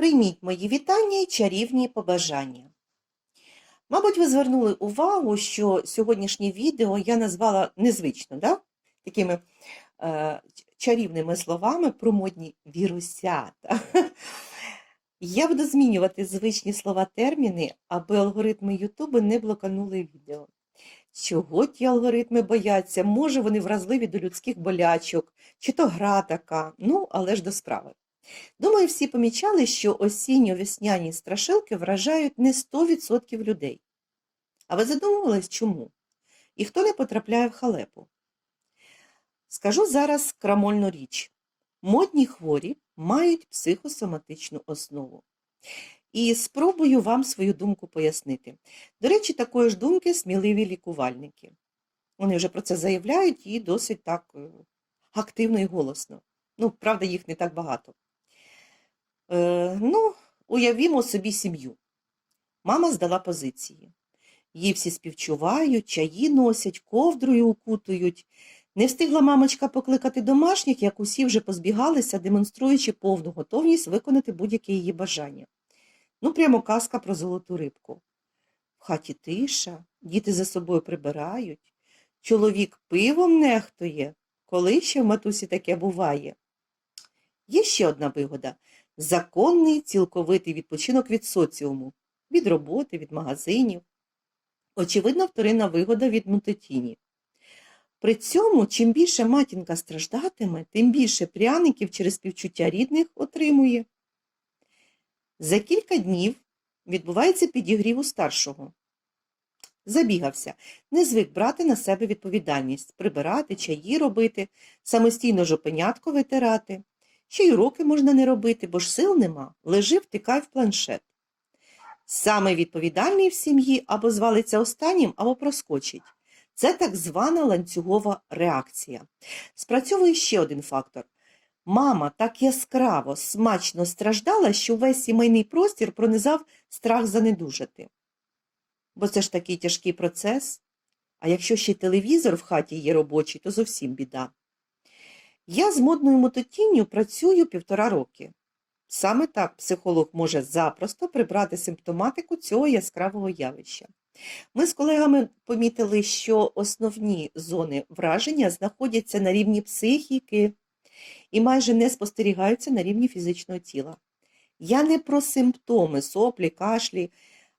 Прийміть мої вітання і чарівні побажання. Мабуть, ви звернули увагу, що сьогоднішнє відео я назвала незвично, да? такими е, чарівними словами про модні вірусята. Я буду змінювати звичні слова терміни, аби алгоритми Ютубу не блоканули відео. Чого ті алгоритми бояться? Може, вони вразливі до людських болячок, чи то гра така, ну, але ж до справи. Думаю, всі помічали, що осінньо-весняні страшилки вражають не 100% людей. А ви задумувались, чому? І хто не потрапляє в халепу? Скажу зараз крамольну річ. Модні хворі мають психосоматичну основу. І спробую вам свою думку пояснити. До речі, такої ж думки сміливі лікувальники. Вони вже про це заявляють і досить так е, активно і голосно. Ну, правда, їх не так багато. Е, ну, уявімо собі сім'ю. Мама здала позиції. Її всі співчувають, чаї носять, ковдрою укутують. Не встигла мамочка покликати домашніх, як усі вже позбігалися, демонструючи повну готовність виконати будь-яке її бажання. Ну, прямо казка про золоту рибку. В хаті тиша, діти за собою прибирають, чоловік пивом нехтує, коли ще в матусі таке буває. Є ще одна вигода законний цілковитий відпочинок від соціуму, від роботи, від магазинів. Очевидна вторинна вигода від мутатіні. При цьому, чим більше матінка страждатиме, тим більше пряників через співчуття рідних отримує. За кілька днів відбувається підігрів у старшого. Забігався, не звик брати на себе відповідальність, прибирати, чаї робити, самостійно жопенятко витирати. Ще й уроки можна не робити, бо ж сил нема, лежи, втикай в планшет. Саме відповідальний в сім'ї або звалиться останнім, або проскочить. Це так звана ланцюгова реакція. Спрацьовує ще один фактор. Мама так яскраво, смачно страждала, що весь сімейний простір пронизав страх занедужати. Бо це ж такий тяжкий процес. А якщо ще телевізор в хаті є робочий, то зовсім біда. Я з модною мототінню працюю півтора роки. Саме так психолог може запросто прибрати симптоматику цього яскравого явища. Ми з колегами помітили, що основні зони враження знаходяться на рівні психіки і майже не спостерігаються на рівні фізичного тіла. Я не про симптоми, соплі, кашлі,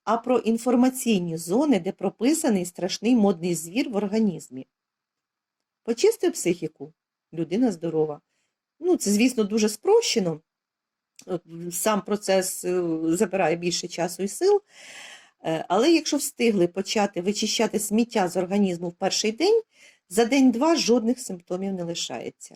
а про інформаційні зони, де прописаний страшний модний звір в організмі. Почистив психіку, людина здорова. Ну, це, звісно, дуже спрощено. Сам процес е, забирає більше часу і сил. Е, Але якщо встигли почати вичищати сміття з організму в перший день, за день-два жодних симптомів не лишається.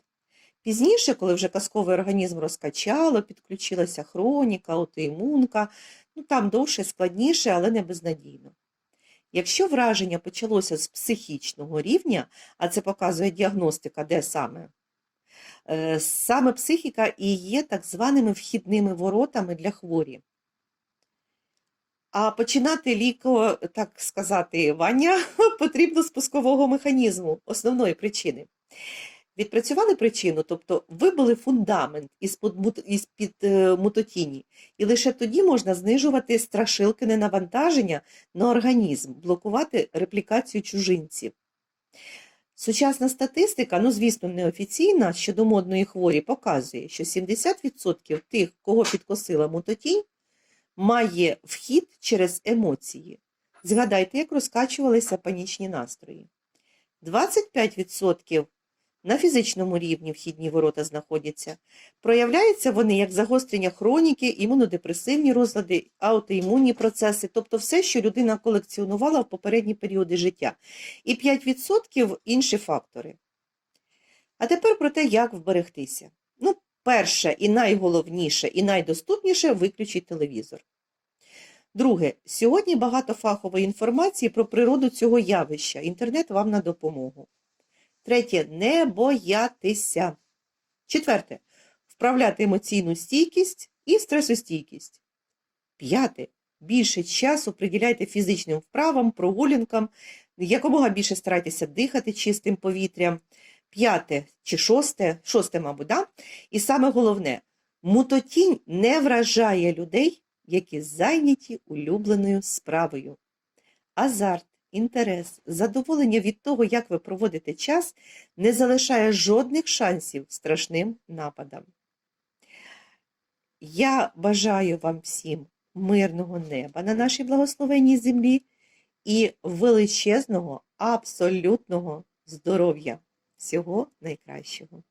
Пізніше, коли вже казковий організм розкачало, підключилася хроніка, аутоімунка, ну там довше, складніше, але не безнадійно. Якщо враження почалося з психічного рівня, а це показує діагностика, де саме, е, саме психіка і є так званими вхідними воротами для хворі. А починати ліко, так сказати, Ваня, потрібно з пускового механізму, основної причини. Відпрацювали причину, тобто вибили фундамент із-під е, мутотіні, і лише тоді можна знижувати страшилкине навантаження на організм, блокувати реплікацію чужинців. Сучасна статистика, ну, звісно, неофіційна, щодо модної хворі, показує, що 70% тих, кого підкосила мутотінь, має вхід через емоції. Згадайте, як розкачувалися панічні настрої. 25% на фізичному рівні вхідні ворота знаходяться. Проявляються вони як загострення хроніки, імунодепресивні розлади, аутоімунні процеси, тобто все, що людина колекціонувала в попередні періоди життя. І 5% інші фактори. А тепер про те, як вберегтися. Ну, перше і найголовніше, і найдоступніше виключіть телевізор. Друге, сьогодні багато фахової інформації про природу цього явища. Інтернет вам на допомогу. Третє не боятися. Четверте вправляти емоційну стійкість і стресостійкість. П'яте. Більше часу приділяйте фізичним вправам, прогулянкам, якомога більше старайтеся дихати чистим повітрям. П'яте чи шосте, шосте, мабуть, да? і саме головне Мутотінь не вражає людей, які зайняті улюбленою справою. Азарт, інтерес, задоволення від того, як ви проводите час, не залишає жодних шансів страшним нападам. Я бажаю вам всім мирного неба на нашій благословенній землі і величезного, абсолютного здоров'я. Всього найкращого.